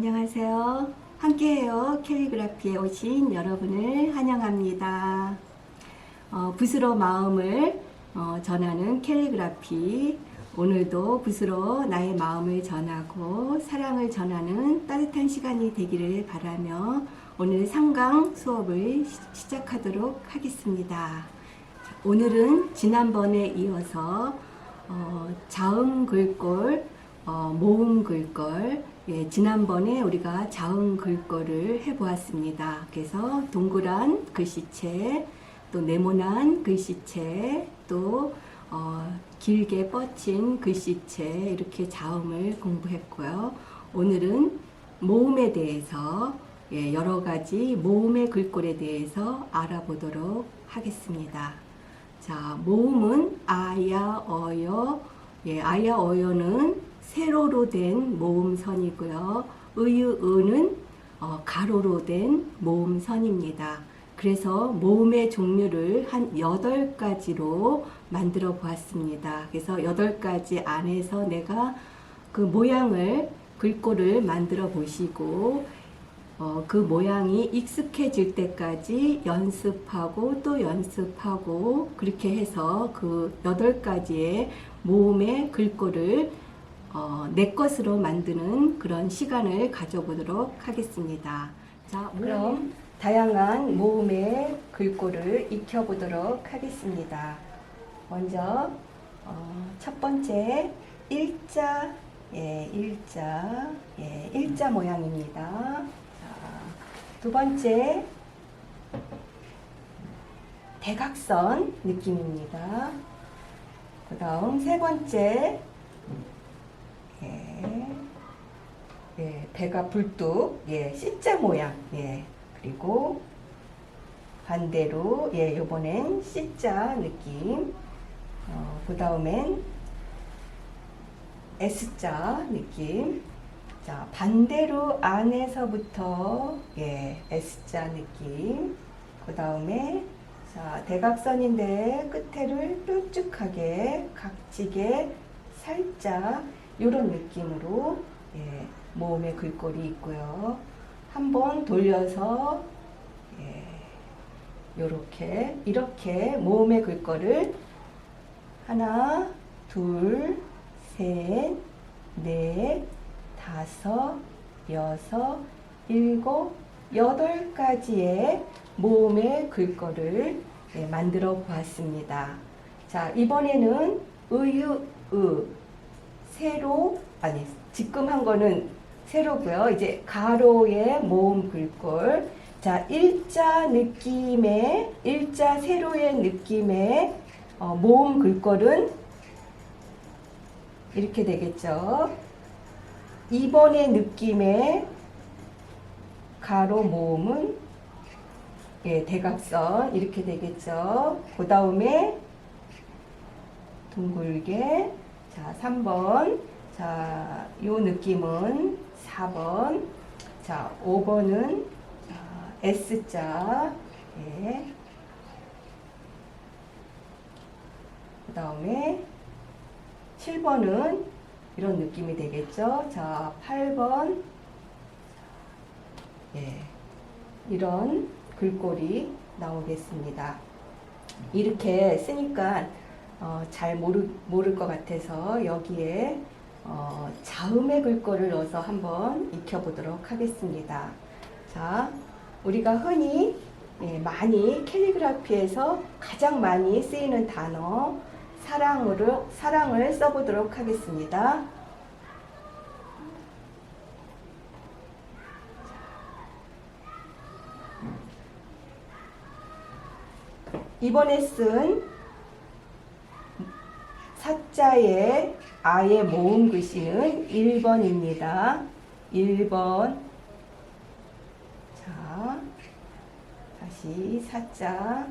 안녕하세요. 함께해요 캘리그라피에 오신 여러분을 환영합니다. 어, 붓으로 마음을 어, 전하는 캘리그라피. 오늘도 붓으로 나의 마음을 전하고 사랑을 전하는 따뜻한 시간이 되기를 바라며 오늘 상강 수업을 시- 시작하도록 하겠습니다. 오늘은 지난번에 이어서 어, 자음 글꼴, 어, 모음 글꼴, 예, 지난번에 우리가 자음 글꼴을 해보았습니다. 그래서 동그란 글씨체, 또 네모난 글씨체, 또 어, 길게 뻗친 글씨체 이렇게 자음을 공부했고요. 오늘은 모음에 대해서 예, 여러 가지 모음의 글꼴에 대해서 알아보도록 하겠습니다. 자, 모음은 아야, 어여, 예, 아야, 어여는 세로로 된 모음선이고요. 의유, 의는 어, 가로로 된 모음선입니다. 그래서 모음의 종류를 한 8가지로 만들어 보았습니다. 그래서 8가지 안에서 내가 그 모양을 글꼴을 만들어 보시고 어, 그 모양이 익숙해질 때까지 연습하고 또 연습하고 그렇게 해서 그 여덟 가지의 모음의 글꼴을 어, 내 것으로 만드는 그런 시간을 가져보도록 하겠습니다. 자, 그럼 다양한 모음의 글꼴을 익혀보도록 하겠습니다. 먼저 어, 첫 번째 일자, 예, 일자, 예, 일자 모양입니다. 자, 두 번째 대각선 느낌입니다. 그 다음 세 번째 예, 예, 배가 불뚝 예, C자 모양 예, 그리고 반대로 예, 요번엔 C자 느낌. 어, 그 다음엔 S자 느낌. 자, 반대로 안에서부터 예, S자 느낌. 그 다음에 자, 대각선인데 끝에를 뾰족하게 각지게 살짝 이런 느낌으로 예, 모음의 글꼴이 있고요. 한번 돌려서 예, 요렇게 이렇게 모음의 글꼴을 하나, 둘, 셋, 넷, 다섯, 여섯, 일곱, 여덟 가지의 모음의 글꼴을 예, 만들어 보았습니다. 자, 이번에는 의유, 으, 세로, 아니, 지금 한 거는 세로고요. 이제 가로의 모음 글꼴. 자, 일자 느낌의, 일자 세로의 느낌의 어, 모음 글꼴은 이렇게 되겠죠. 2번의 느낌의 가로 모음은 예, 대각선 이렇게 되겠죠. 그 다음에 둥글게 자 3번 자 요 느낌은 4번 자 5번은 S자 예. 그 다음에 7번은 이런 느낌이 되겠죠. 자, 8번. 예. 이런 글꼴이 나오겠습니다. 이렇게 쓰니까 어, 잘 모르, 모를 것 같아서 여기에 어, 자음의 글꼴을 넣어서 한번 익혀보도록 하겠습니다. 자, 우리가 흔히 예, 많이 캘리그라피에서 가장 많이 쓰이는 단어 사랑으로 사랑을 써보도록 하겠습니다. 이번에 쓴 사자의 아의 모음 글씨는 1번입니다. 1번. 자, 다시 사자.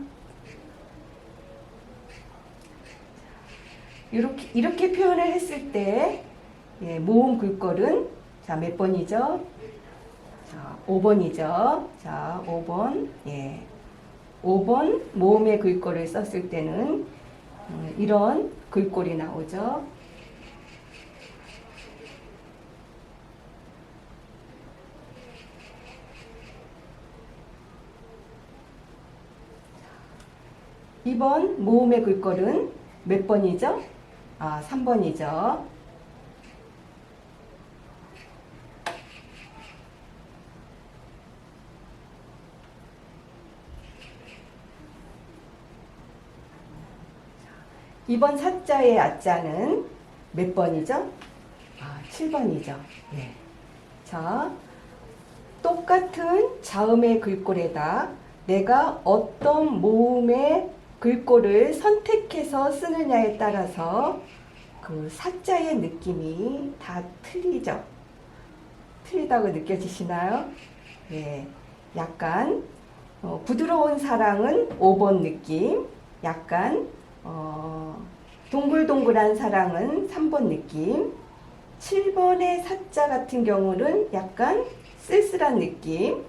이렇게, 이렇게 표현을 했을 때, 예, 모음 글꼴은, 자, 몇 번이죠? 자, 5번이죠. 자, 5번. 예. 5번 모음의 글꼴을 썼을 때는 음, 이런 글꼴이 나오죠. 이번 모음의 글꼴은 몇 번이죠? 아, 3번이죠. 이번 사자의 아자는 몇 번이죠? 아, 7번이죠. 예. 자, 똑같은 자음의 글꼴에다 내가 어떤 모음의 글꼴을 선택해서 쓰느냐에 따라서 그 사자의 느낌이 다 틀리죠. 틀리다고 느껴지시나요? 예. 약간 어, 부드러운 사랑은 5번 느낌, 약간 어, 동글동글한 사랑은 3번 느낌, 7번의 사자 같은 경우는 약간 쓸쓸한 느낌,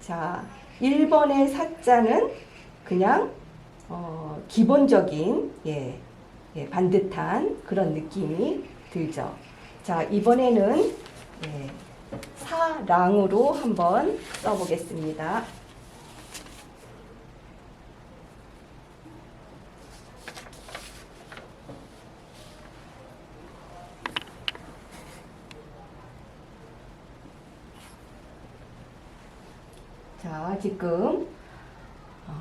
자, 1번의 사자는 그냥 어, 기본적인 예, 예, 반듯한 그런 느낌이 들죠. 자, 이번에는 예, 사랑으로 한번 써보겠습니다. 자, 지금 어,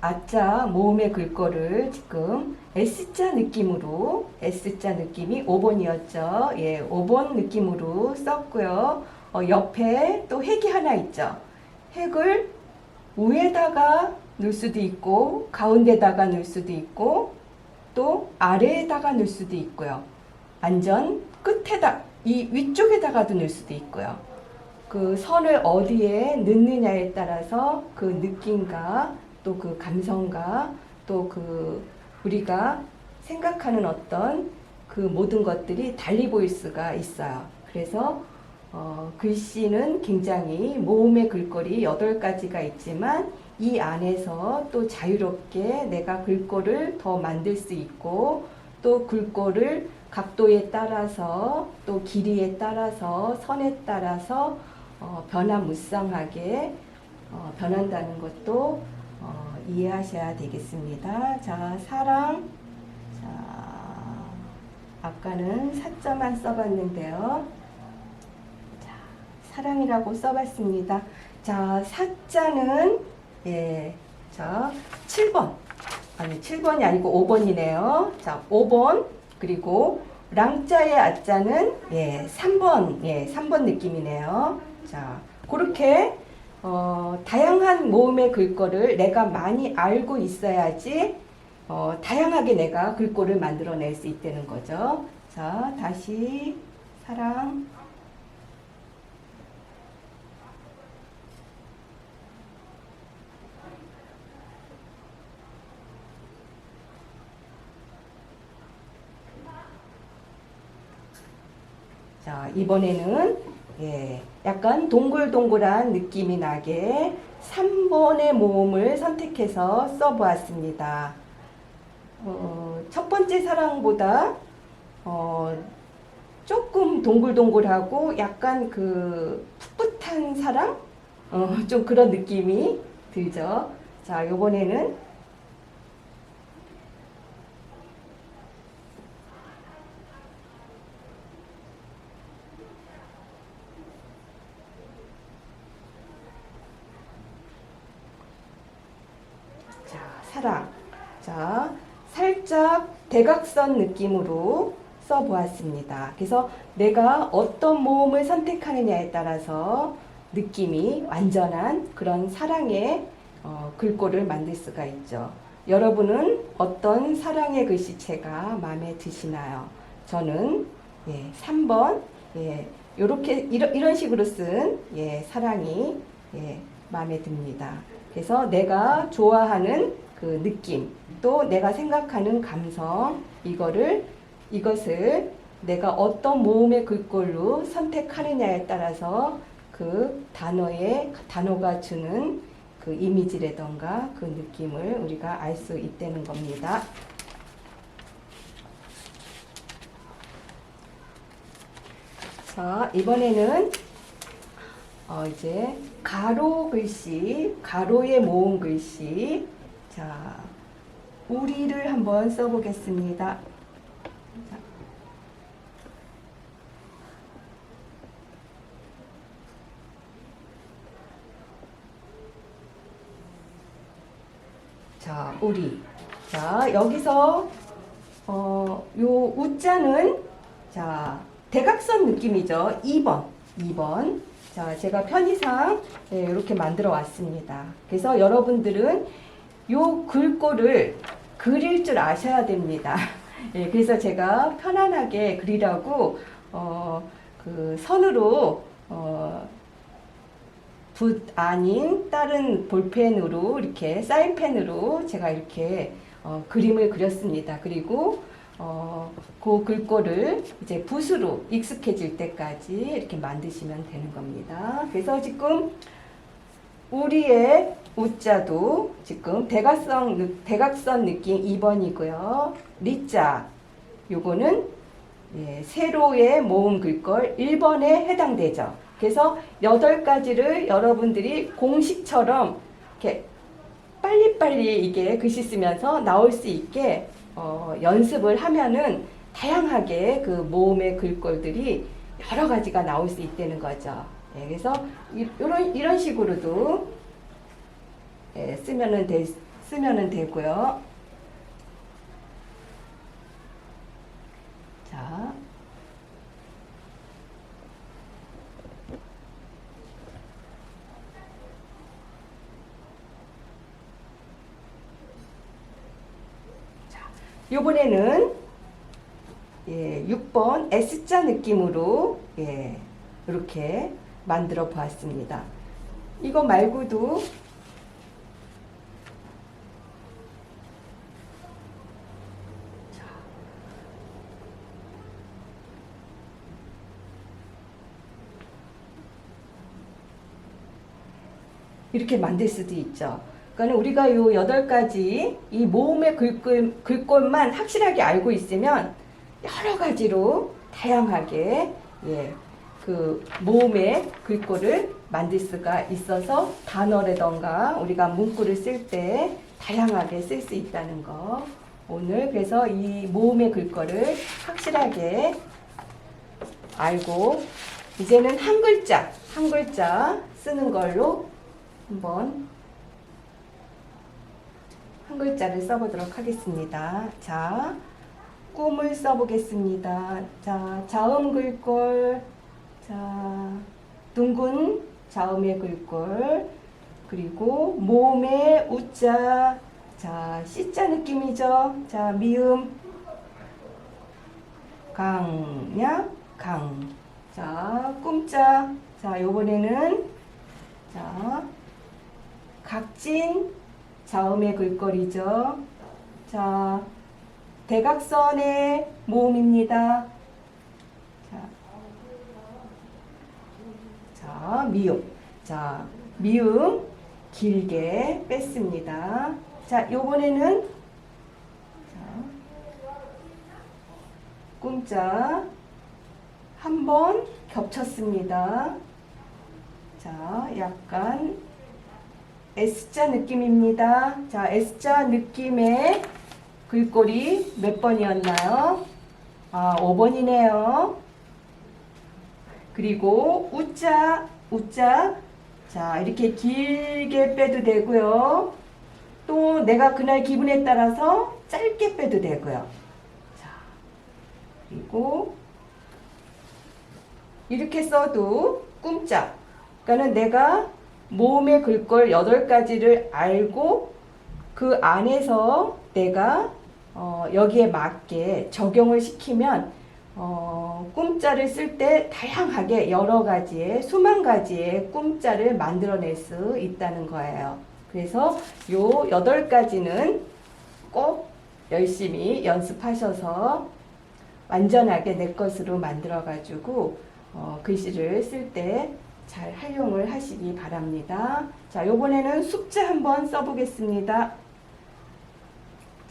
아자 모음의 글꼴을 지금 S자 느낌으로 S자 느낌이 5번이었죠. 예, 5번 느낌으로 썼고요. 어, 옆에 또 핵이 하나 있죠. 핵을 위에다가 넣을 수도 있고 가운데다가 넣을 수도 있고 또 아래에다가 넣을 수도 있고요. 완전 끝에다 이 위쪽에다가도 넣을 수도 있고요. 그 선을 어디에 넣느냐에 따라서 그 느낌과 또 그 감성과 또 그 우리가 생각하는 어떤 그 모든 것들이 달리 보일 수가 있어요. 그래서 어, 글씨는 굉장히 모음의 글꼴이 8가지가 있지만 이 안에서 또 자유롭게 내가 글꼴을 더 만들 수 있고 또 글꼴을 각도에 따라서 또 길이에 따라서 선에 따라서 어, 변화무쌍하게 어, 변한다는 것도 어, 이해하셔야 되겠습니다. 자, 사랑. 자, 아까는 사자만 써봤는데요. 자, 사랑이라고 써봤습니다. 자, 사자는, 예, 자, 7번. 아니, 7번이 아니고 5번이네요. 자, 5번. 그리고 랑자의 아자는, 예, 3번. 예, 3번 느낌이네요. 자, 그렇게 어, 다양한 모음의 글꼴을 내가 많이 알고 있어야지 어, 다양하게 내가 글꼴을 만들어낼 수 있다는 거죠. 자, 다시 사랑. 자, 이번에는 예, 약간 동글동글한 느낌이 나게 3번의 모음을 선택해서 써보았습니다. 어, 첫 번째 사랑보다 어, 조금 동글동글하고 약간 그 풋풋한 사랑? 어, 좀 그런 느낌이 들죠. 자, 요번에는 자, 사랑. 자, 살짝 대각선 느낌으로 써보았습니다. 그래서 내가 어떤 모음을 선택하느냐에 따라서 느낌이 완전한 그런 사랑의 어, 글꼴을 만들 수가 있죠. 여러분은 어떤 사랑의 글씨체가 마음에 드시나요? 저는 예, 3번 예, 요렇게 이런, 이런 식으로 쓴 예, 사랑이 예, 마음에 듭니다. 그래서 내가 좋아하는 그 느낌, 또 내가 생각하는 감성, 이거를, 이것을 내가 어떤 모음의 글꼴로 선택하느냐에 따라서 그 단어의, 단어가 주는 그 이미지라던가 그 느낌을 우리가 알 수 있다는 겁니다. 자, 이번에는 어, 이제 가로 글씨, 가로의 모음 글씨, 자, 우리를 한번 써보겠습니다. 자. 자, 우리. 자, 여기서 어, 요 우자는 자, 대각선 느낌이죠. 2번. 2번. 자, 제가 편의상 네, 이렇게 만들어 왔습니다. 그래서 여러분들은 요 글꼴을 그릴 줄 아셔야 됩니다. 예, 그래서 제가 편안하게 그리라고 어, 그 선으로 어, 붓 아닌 다른 볼펜으로 이렇게 사인펜으로 제가 이렇게 어, 그림을 그렸습니다. 그리고 어, 그 글꼴을 이제 붓으로 익숙해질 때까지 이렇게 만드시면 되는 겁니다. 그래서 지금 우리의 우자도 지금 대각선, 느- 대각선 느낌 2번이고요. 리자 요거는 예, 세로의 모음 글꼴 1번에 해당되죠. 그래서 8가지를 여러분들이 공식처럼 이렇게 빨리빨리 이게 글씨 쓰면서 나올 수 있게 어, 연습을 하면은 다양하게 그 모음의 글꼴들이 여러 가지가 나올 수 있다는 거죠. 예, 그래서 이, 런 이런 식으로도 예, 쓰면은 되, 쓰면은 되고요. 자. 요번에는 예, 6번 S자 느낌으로 예, 이렇게 만들어 보았습니다. 이거 말고도 이렇게 만들 수도 있죠. 그러니까 우리가 요 여덟 가지 이 모음의 글꼴, 글꼴만 확실하게 알고 있으면 여러 가지로 다양하게 예, 그 모음의 글꼴을 만들 수가 있어서 단어라던가 우리가 문구를 쓸 때 다양하게 쓸 수 있다는 거. 오늘 그래서 이 모음의 글꼴을 확실하게 알고 이제는 한 글자, 한 글자 쓰는 걸로 한번 한 글자를 써보도록 하겠습니다. 자, 꿈을 써보겠습니다. 자, 자음 글꼴, 자, 둥근 자음의 글꼴, 그리고 모음의 우자, 자, 시자 느낌이죠. 자, 미음, 강냐, 강. 자, 꿈자. 자, 요번에는, 자, 각진 자음의 글꼴이죠. 자, 대각선의 모음입니다. 자, 미음. 자, 미음 길게 뺐습니다. 자, 요번에는 자, 꿈자 한 번 겹쳤습니다. 자, 약간 S자 느낌입니다. 자, S자 느낌의 글꼴이 몇 번이었나요? 아, 5번이네요. 그리고 우자, 우자. 자, 이렇게 길게 빼도 되고요. 또 내가 그날 기분에 따라서 짧게 빼도 되고요. 자, 그리고 이렇게 써도 꿈자. 그러니까는 내가 모음의 글꼴 8가지를 알고 그 안에서 내가 어, 여기에 맞게 적용을 시키면 어, 꿈자를 쓸 때 다양하게 여러 가지의 수만 가지의 꿈자를 만들어낼 수 있다는 거예요. 그래서 요 여덟 가지는 꼭 열심히 연습하셔서 완전하게 내 것으로 만들어 가지고 어, 글씨를 쓸 때 잘 활용을 하시기 바랍니다. 자, 요번에는 숫자 한번 써보겠습니다.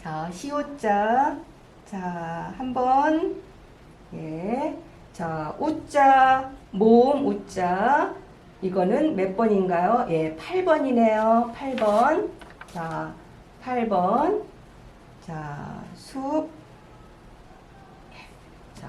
자, 시옷자. 자, 한번. 예. 자, 우자, 모음 우자. 이거는 몇 번인가요? 예, 8번이네요. 8번. 자, 8번. 자, 숲. 자,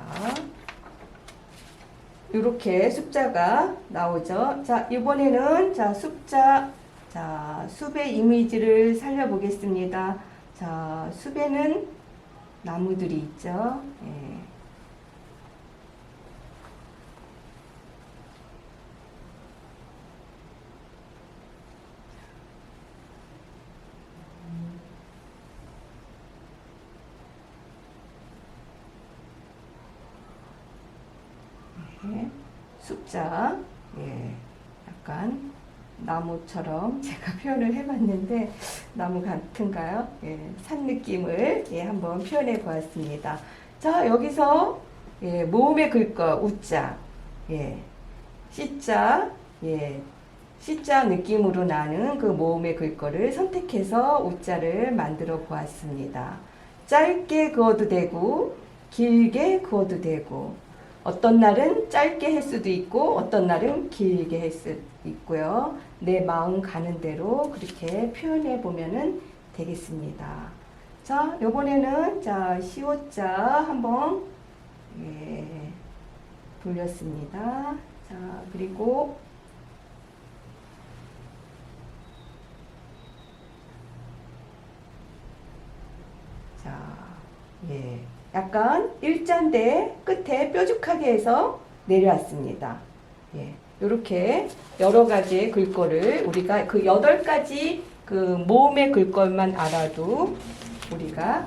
이렇게 숫자가 나오죠. 자, 이번에는 자, 숫자, 자, 숲의 이미지를 살려 보겠습니다. 자, 숲에는 나무들이 있죠. 예. 예, 숫자, 예, 약간 나무처럼 제가 표현을 해봤는데 나무 같은가요? 예, 산 느낌을 예, 한번 표현해 보았습니다. 자, 여기서 예, 모음에 글거 우자, 예, 시자, 예, 시자 느낌으로 나는 그 모음의 글거를 선택해서 우자를 만들어 보았습니다. 짧게 그어도 되고 길게 그어도 되고 어떤 날은 짧게 할 수도 있고 어떤 날은 길게 할 수 있고요. 내 마음 가는 대로 그렇게 표현해 보면은 되겠습니다. 자, 요번에는 자, 시옷자 한번 예, 돌렸습니다. 자, 그리고 자, 예. 약간 일자인데 끝에 뾰족하게 해서 내려왔습니다. 예. 이렇게 여러 가지의 글꼴을 우리가 그 여덟 가지 그 모음의 글꼴만 알아도 우리가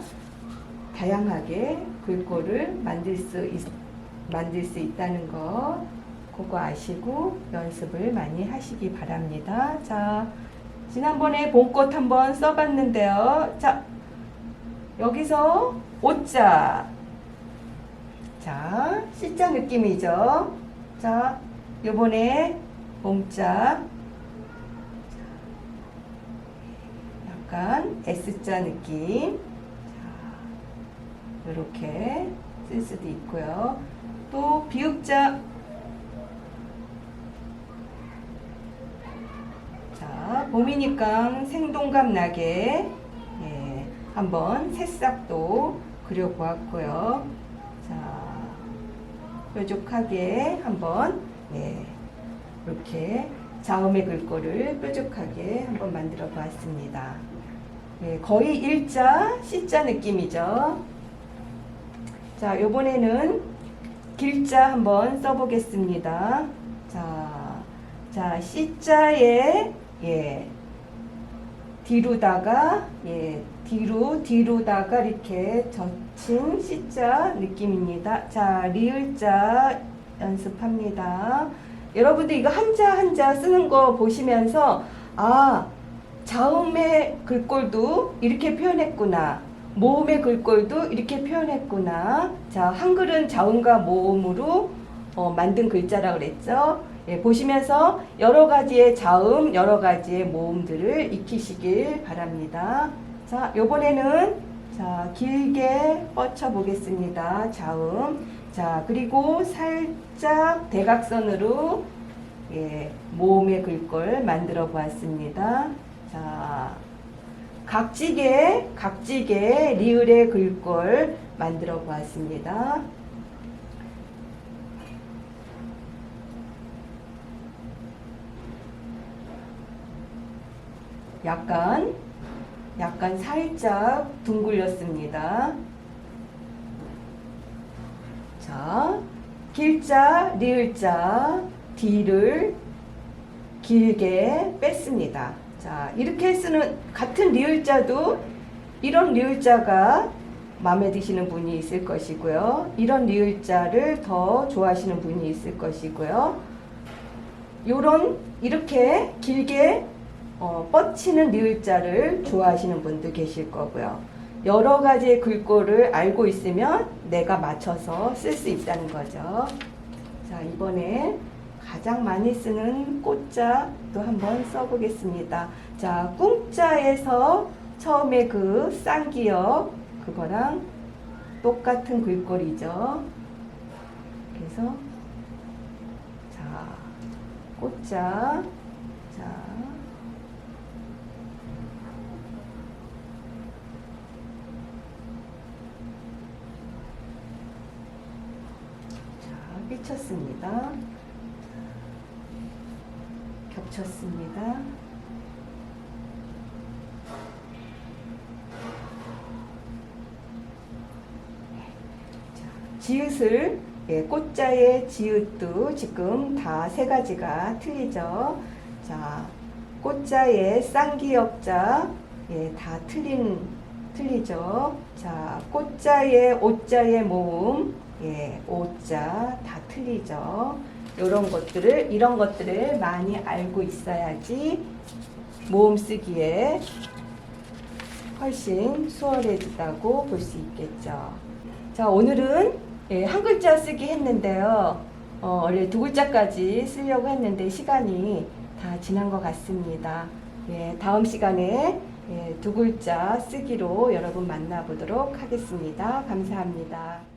다양하게 글꼴을 만들 수 있, 만들 수 있다는 거 그거 아시고 연습을 많이 하시기 바랍니다. 자, 지난번에 봄꽃 한번 써봤는데요. 자, 여기서 오자. 자, C자 느낌이죠. 자, 요번에 봄자. 약간 S자 느낌. 자, 이렇게 쓸 수도 있고요. 또 비읍자. 자, 봄이니까 생동감 나게 예, 한번 새싹도 그려보았고요. 자, 뾰족하게 한번 예, 이렇게 자음의 글꼴을 뾰족하게 한번 만들어 보았습니다. 예, 거의 일자, C자 느낌이죠. 자, 요번에는 길자 한번 써보겠습니다. 자, 자, C자에, 예, 뒤로다가, 예, 뒤로, 뒤로다가 이렇게 젖힌 C자 느낌입니다. 자, 리을자 연습합니다. 여러분들 이거 한자 한자 쓰는 거 보시면서, 아, 자음의 글꼴도 이렇게 표현했구나. 모음의 글꼴도 이렇게 표현했구나. 자, 한글은 자음과 모음으로 어, 만든 글자라 그랬죠. 예, 보시면서 여러 가지의 자음, 여러 가지의 모음들을 익히시길 바랍니다. 자, 요번에는 자, 길게 뻗쳐 보겠습니다. 자음. 자, 그리고 살짝 대각선으로 예, 모음의 글꼴 만들어 보았습니다. 자, 각지게, 각지게 리을의 글꼴 만들어 보았습니다. 약간, 약간 살짝 둥글렸습니다. 자, 길자, 리을자, 뒤를 길게 뺐습니다. 자, 이렇게 쓰는 같은 리을자도 이런 리을자가 마음에 드시는 분이 있을 것이고요. 이런 리을자를 더 좋아하시는 분이 있을 것이고요. 요런 이렇게 길게 어, 뻗치는 리을자를 좋아하시는 분도 계실 거고요. 여러 가지의 글꼴을 알고 있으면 내가 맞춰서 쓸 수 있다는 거죠. 자, 이번에 가장 많이 쓰는 꽃자도 한번 써보겠습니다. 자, 꿈자에서 처음에 그 쌍기역 그거랑 똑같은 글꼴이죠. 그래서 자, 꽃자 자 삐쳤습니다. 겹쳤습니다. 자, 지읒을 예, 꽃자의 지읒도 지금 다 세 가지가 틀리죠. 자, 꽃자의 쌍기역자 예, 다 틀린 틀리죠. 자, 꽃자의 오자의 모음 예, 오자 다 틀리죠. 이런 것들을 이런 것들을 많이 알고 있어야지 모음 쓰기에 훨씬 수월해지다고 볼 수 있겠죠. 자, 오늘은 예, 한 글자 쓰기 했는데요. 어, 원래 두 글자까지 쓰려고 했는데 시간이 다 지난 것 같습니다. 예, 다음 시간에 예, 두 글자 쓰기로 여러분 만나보도록 하겠습니다. 감사합니다.